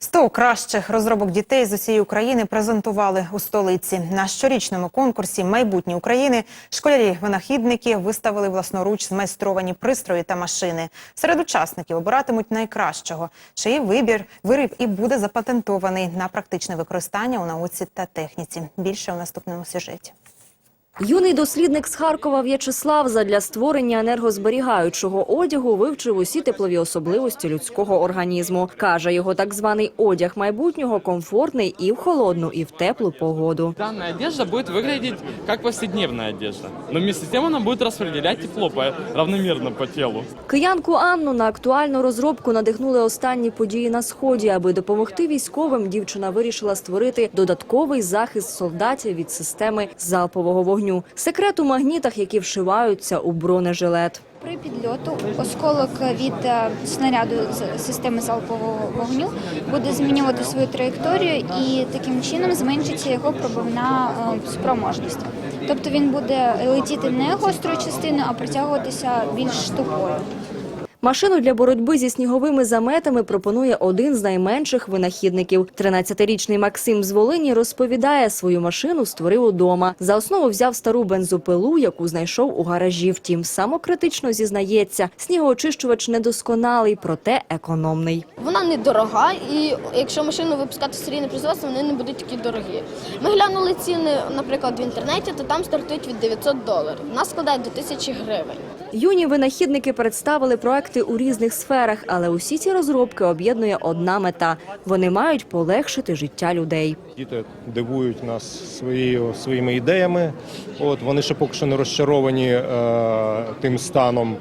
100 кращих розробок дітей з усієї України презентували у столиці. На щорічному конкурсі майбутні України школярі-винахідники виставили власноруч змайстровані пристрої та машини. Серед учасників обиратимуть найкращого, чиї вибір виріб і буде запатентований на практичне використання у науці та техніці. Більше у наступному сюжеті. Юний дослідник з Харкова В'ячеслав задля створення енергозберігаючого одягу вивчив усі теплові особливості людського організму. Каже, його так званий одяг майбутнього комфортний і в холодну, і в теплу погоду. Данная одежда будет выглядеть как повседневная одежда, но вместе с тем она будет распределять тепло равномерно по телу. Киянку Анну на актуальну розробку надихнули останні події на сході. Аби допомогти військовим, дівчина вирішила створити додатковий захист солдатів від системи залпового вогню. Секрет у магнітах, які вшиваються у бронежилет. При підльоту осколок від е, снаряду з системи залпового вогню буде змінювати свою траєкторію і таким чином зменшиться його пробивна е, спроможність. Тобто він буде летіти не гострою частиною, а притягуватися більш тупою. Машину для боротьби зі сніговими заметами пропонує один з найменших винахідників. 13-річний Максим з Волині розповідає, свою машину створив удома. За основу взяв стару бензопилу, яку знайшов у гаражі. Втім, самокритично зізнається, снігоочищувач недосконалий, проте економний. Вона недорога, і якщо машину випускати в серійне производство, вони не будуть такі дорогі. Ми глянули ціни, наприклад, в інтернеті, то там стартують від 900 доларів. Нас складають до 1000 гривень. Юні винахідники представили проекти у різних сферах, але усі ці розробки об'єднує одна мета. Вони мають полегшити життя людей. Діти дивують нас своєю, своїми ідеями. От, вони ще поки що не розчаровані е, тим станом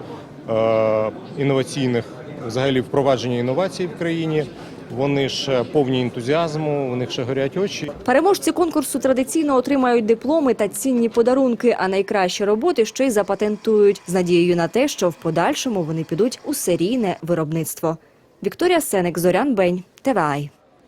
е, інноваційних, взагалі впровадження інновацій в країні. Вони ще повні ентузіазму, у них ще горять очі. Переможці конкурсу традиційно отримають дипломи та цінні подарунки, а найкращі роботи ще й запатентують з надією на те, що в подальшому вони підуть у серійне виробництво. Вікторія Сеник, Зорян Бень, ТВАЙ.